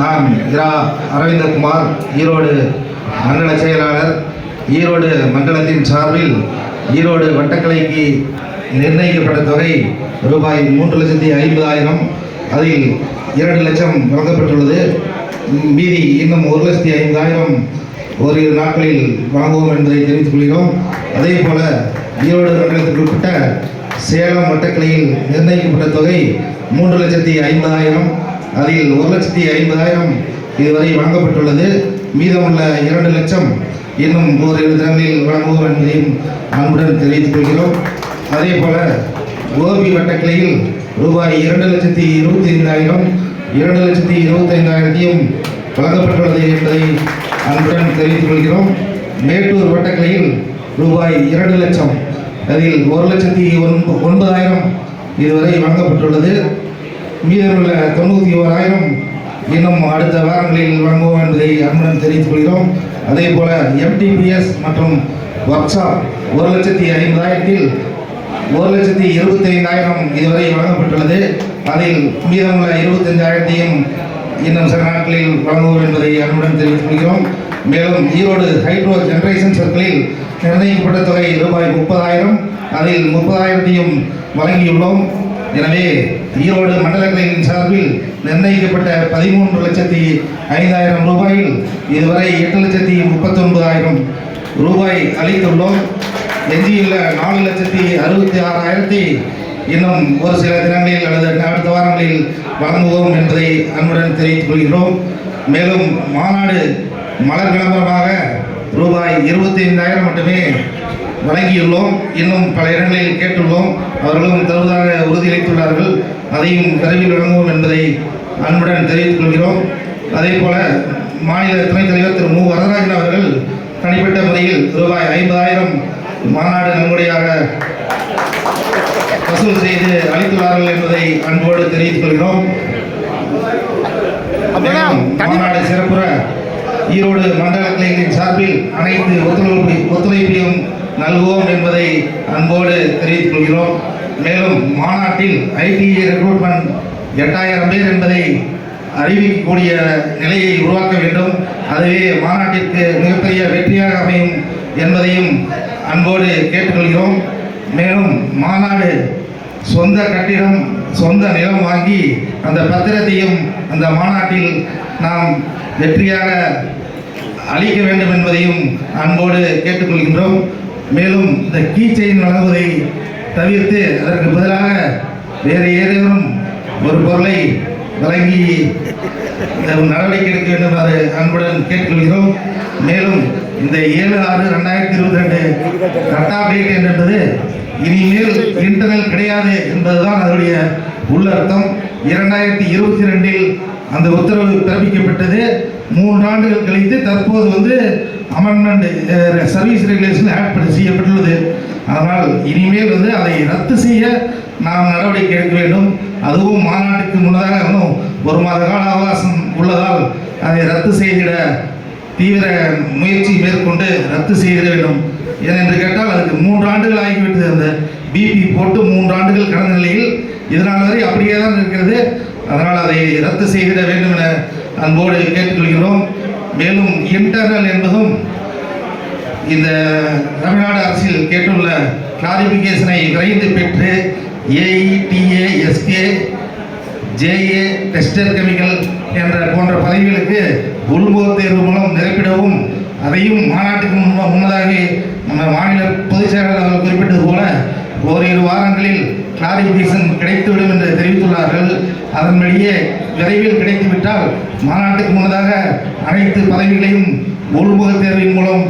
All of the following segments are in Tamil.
நான் இரா அரவிந்தகுமார் ஈரோடு மண்டல செயலாளர் ஈரோடு மண்டலத்தின் சார்பில் ஈரோடு வட்டக்கலைக்கு நிர்ணயிக்கப்பட்ட தொகை ரூபாய் மூன்று லட்சத்தி ஐம்பதாயிரம். அதில் இரண்டு லட்சம் வழங்கப்பட்டுள்ளது. மீதி இன்னும் ஒரு லட்சத்தி ஐம்பதாயிரம் ஓரிரு நாட்களில் வழங்குவோம் என்பதை தெரிவித்துக் கொள்கிறோம். அதே போல ஈரோடு மண்டலத்திற்கு உட்பட்ட சேலம் வட்டக்கிளையில் நிர்ணயிக்கப்பட்ட தொகை மூன்று லட்சத்தி ஐம்பதாயிரம். அதில் ஒரு லட்சத்தி ஐம்பதாயிரம் இதுவரை வழங்கப்பட்டுள்ளது. மீதமுள்ள இரண்டு லட்சம் இன்னும் ஓரிரு தினங்களில் வழங்குவோம் என்பதையும் அன்புடன் தெரிவித்துக் கொள்கிறோம். அதே போல கோபி வட்டக்கிளையில் ரூபாய் இரண்டு லட்சத்தி இருபத்தி ஐந்தாயிரம் இரண்டு லட்சத்தி இருபத்தைந்தாயிரத்தையும் வழங்கப்பட்டுள்ளது என்பதை அன்புடன் தெரிவித்துக் கொள்கிறோம். மேட்டூர் வட்டக்கிளையில் ரூபாய் இரண்டு லட்சம் அதில் ஒரு லட்சத்தி ஒன்பதாயிரம் இதுவரை வழங்கப்பட்டுள்ளது. மீதமுள்ள தொண்ணூற்றி ஓராயிரம் இன்னும் அடுத்த வாரங்களில் வழங்குவோம் என்பதை அன்புடன் தெரிவித்துக் கொள்கிறோம். அதே போல எம்டிபிஎஸ் மற்றும் ஒர்க் ஷாப் ஒரு லட்சத்தி ஐம்பதாயிரத்தில் ஒரு லட்சத்தி இருபத்தைந்தாயிரம் இதுவரை வழங்கப்பட்டுள்ளது. அதில் மீதமுள்ள இருபத்தஞ்சாயிரத்தையும் இன்னும் சில நாட்களில் வழங்குவோம் என்பதை அன்புடன் தெரிவித்துக் கொள்கிறோம். மேலும் ஈரோடு ஹைட்ரோ ஜெனரேஷன் சர்க்கிளில் நிர்ணயிக்கப்பட்ட தொகை ரூபாய் முப்பதாயிரம் அதில் முப்பதாயிரத்தையும் வழங்கியுள்ளோம். எனவே ஈரோடு மண்டல கிளையின் சார்பில் நிர்ணயிக்கப்பட்ட பதிமூன்று லட்சத்தி ஐந்தாயிரம் ரூபாயில் இதுவரை எட்டு லட்சத்தி முப்பத்தொன்பதாயிரம் ரூபாய் அளித்துள்ளோம். எஞ்சியுள்ள நாலு லட்சத்தி அறுபத்தி ஆறாயிரத்தி இன்னும் ஒரு சில தினங்களில் அல்லது அடுத்த வாரங்களில் வழங்குவோம் என்பதை அன்புடன் தெரிவித்துக் கொள்கிறோம் மேலும் மாநாடு மலர் விளம்பரமாக ரூபாய் இருபத்தி ஐந்தாயிரம் மட்டுமே வழங்கியுள்ளோம் இன்னும் பல இடங்களில் கேட்டுள்ளோம். அவர்களும் தருவதாக உறுதியளித்துள்ளார்கள் அதையும் விரைவில் வழங்குவோம் என்பதை அன்புடன் தெரிவித்துக் கொள்கிறோம். அதே போல மாநில துணைத் தலைவர் திரு மு. வரதராஜன் அவர்கள் தனிப்பட்ட முறையில் ரூபாய் ஐம்பதாயிரம் மாநாடு நன்கொடையாக வசூல் செய்து அளித்துள்ளார்கள் என்பதை அன்போடு தெரிவித்துக் கொள்கிறோம். மாநாடு சிறப்புற ஈரோடு மண்டல கிளைகளின் சார்பில் அனைத்து ஒத்துழைப்பு ஒத்துழைப்பையும் நல்குவோம் என்பதை அன்போடு தெரிவித்துக் கொள்கிறோம். மேலும் மாநாட்டில் ஐடிஐ ரெக்ரூட்மெண்ட் எட்டாயிரம் பேர் என்பதை அறிவிக்கக்கூடிய நிலையை உருவாக்க வேண்டும். அதுவே மாநாட்டிற்கு மிகப்பெரிய வெற்றியாக அமையும் என்பதையும் அன்போடு கேட்டுக்கொள்கிறோம். மேலும் மாநாடு சொந்த கட்டிடம் சொந்த நிலம் வாங்கி அந்த பத்திரத்தையும் அந்த மாநாட்டில் நாம் வெற்றியாக அளிக்க வேண்டும் என்பதையும் அன்போடு கேட்டுக்கொள்கின்றோம். மேலும் இந்த கீச்சையின் வழங்குவதை தவிர்த்து அதற்கு பதிலாக வேறு ஏதேனும் ஒரு பொருளை வழங்கி நடவடிக்கை எடுக்க வேண்டும் என்று அன்புடன் கேட்டுக்கொள்கிறோம். மேலும் இந்த ஏழு ஆறு ரெண்டாயிரத்தி இருபத்தி ரெண்டு கட்டா டேட் என்பது இனிமேல் இன்டர்னல் கிடையாது என்பதுதான் அதனுடைய உள்ளர்த்தம். இரண்டாயிரத்தி இருபத்தி ரெண்டில் அந்த உத்தரவு பிறப்பிக்கப்பட்டது. மூன்று ஆண்டுகள் கழித்து தற்போது வந்து அமெண்ட்மெண்ட் சர்வீஸ் ரெகுலேஷன் ஆட் செய்யப்பட்டுள்ளது. அதனால் இனிமேல் வந்து அதை ரத்து செய்ய நாம் நடவடிக்கை எடுக்க வேண்டும். அதுவும் மாநாட்டுக்கு முன்னதாக இன்னும் ஒரு மாத கால அவகாசம் உள்ளதால் அதை ரத்து செய்திட தீவிர முயற்சி மேற்கொண்டு ரத்து செய்திட வேண்டும். ஏனென்று கேட்டால் அதுக்கு மூன்று ஆண்டுகள் ஆகிவிட்டது. அந்த பிபி போட்டு மூன்று ஆண்டுகள் கடந்த நிலையில் இதனால் வரை அப்படியே தான் இருக்கிறது. அதனால் அதை ரத்து செய்திட வேண்டும் என அன்போடு கேட்டுக்கொள்கிறோம். மேலும் இன்டர்னல் என்பதும் இந்த தமிழ்நாடு அரசில் கேட்டுள்ள கிளாரிபிகேஷனை விரைந்து பெற்று AEDA SK JA tester chemical என்ற போன்ற பதவிகளுக்கு உள்முகத் தேர்வு மூலம் நிரப்பிடவும் அதையும் மாநாட்டுக்கு முன்ன- முன்னதாகவே நம்ம மாநில பொதுச் செயலாளர் குறிப்பிட்டது போல ஓரிரு வாரங்களில் கிளாரிபிகேஷன் கிடைத்துவிடும் என்று தெரிவித்துள்ளார்கள். அதன்படியே விரைவில் கிடைத்துவிட்டால் மாநாட்டுக்கு முன்னதாக அனைத்து பதவிகளையும் உள்முகத் தேர்வின் மூலம்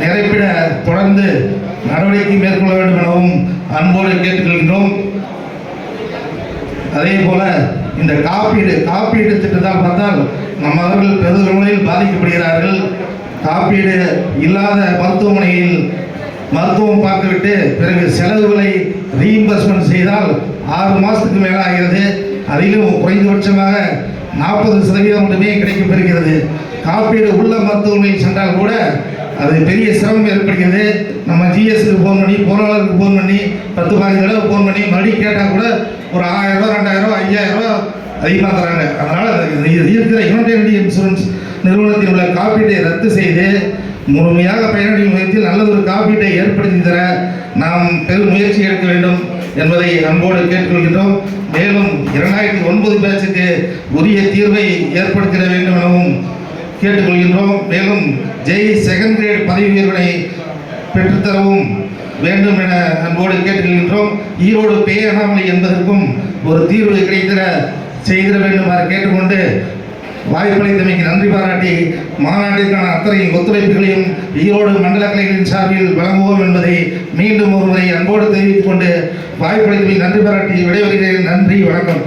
நிரப்பிட தொடர்ந்து நடவடிக்கை மேற்கொள்ள வேண்டும் எனவும் அன்போடு கேட்டுக்கொள்கின்றோம். அதே போல இந்த காப்பீடு காப்பீடு திட்டத்தால் பார்த்தால் நம்ம அவர்கள் பெருமளவில் பாதிக்கப்படுகிறார்கள். காப்பீடு இல்லாத மருத்துவமனையில் மருத்துவம் பார்த்துவிட்டு பிறகு செலவுகளை ரீஇம்பர்ஸ்மெண்ட் செய்தால் ஆறு மாதத்துக்கு மேலே ஆகிறது அதிலும் குறைந்தபட்சமாக நாற்பது சதவீதம் மட்டுமே கிடைக்கப் பெறுகிறது. காப்பீடு உள்ள மருத்துவமனையில் சென்றால் கூட அது பெரிய சிரமம் ஏற்படுகிறது. நம்ம ஜிஎஸ்க்கு ஃபோன் பண்ணி பொருளாளருக்கு ஃபோன் பண்ணி பத்து பதினஞ்சு தடவை ஃபோன் பண்ணி மறுபடியும் கேட்டால் கூட ஒரு ஆயிரம் ரூபா ரெண்டாயிரம் ரூபா ஐயாயிரம் ரூபா அதிகமாக தராங்க. அதனால் இருக்கிற யுனைடெட் இன்சூரன்ஸ் நிறுவனத்தில் உள்ள காப்பீட்டை ரத்து செய்து முழுமையாக பயனடையும் விதத்தில் நல்லதொரு காப்பீட்டை ஏற்படுத்தி தர நாம் பெரும் முயற்சி எடுக்க வேண்டும் என்பதை அன்போடு கேட்டுக்கொள்கின்றோம். மேலும் இரண்டாயிரத்தி ஒன்பது பேட்சுக்கு உரிய தீர்வை ஏற்படுத்திட வேண்டும் எனவும் கேட்டுக்கொள்கின்றோம். மேலும் ஜெய் செகண்ட் கிரேட் பதவி உயர்வினை பெற்றுத்தரவும் வேண்டும் என அன்போடு கேட்டுக்கொள்கின்றோம். ஈரோடு பேய் என்பதற்கும் ஒரு தீர்வு கிடைத்திட செய்திட வேண்டுமாறு கேட்டுக்கொண்டு வாய்ப்பளித்தமைக்கு நன்றி பாராட்டி மாநாட்டிற்கான அத்தனை ஒத்துழைப்புகளையும் ஈரோடு மண்டல கலைகளின் சார்பில் வழங்குவோம் என்பதை மீண்டும் ஒருமுறை அன்போடு தெரிவித்துக் கொண்டு வாய்ப்பளித்தமைக்கு நன்றி பாராட்டி விடைபெறுகிறேன். நன்றி வணக்கம்.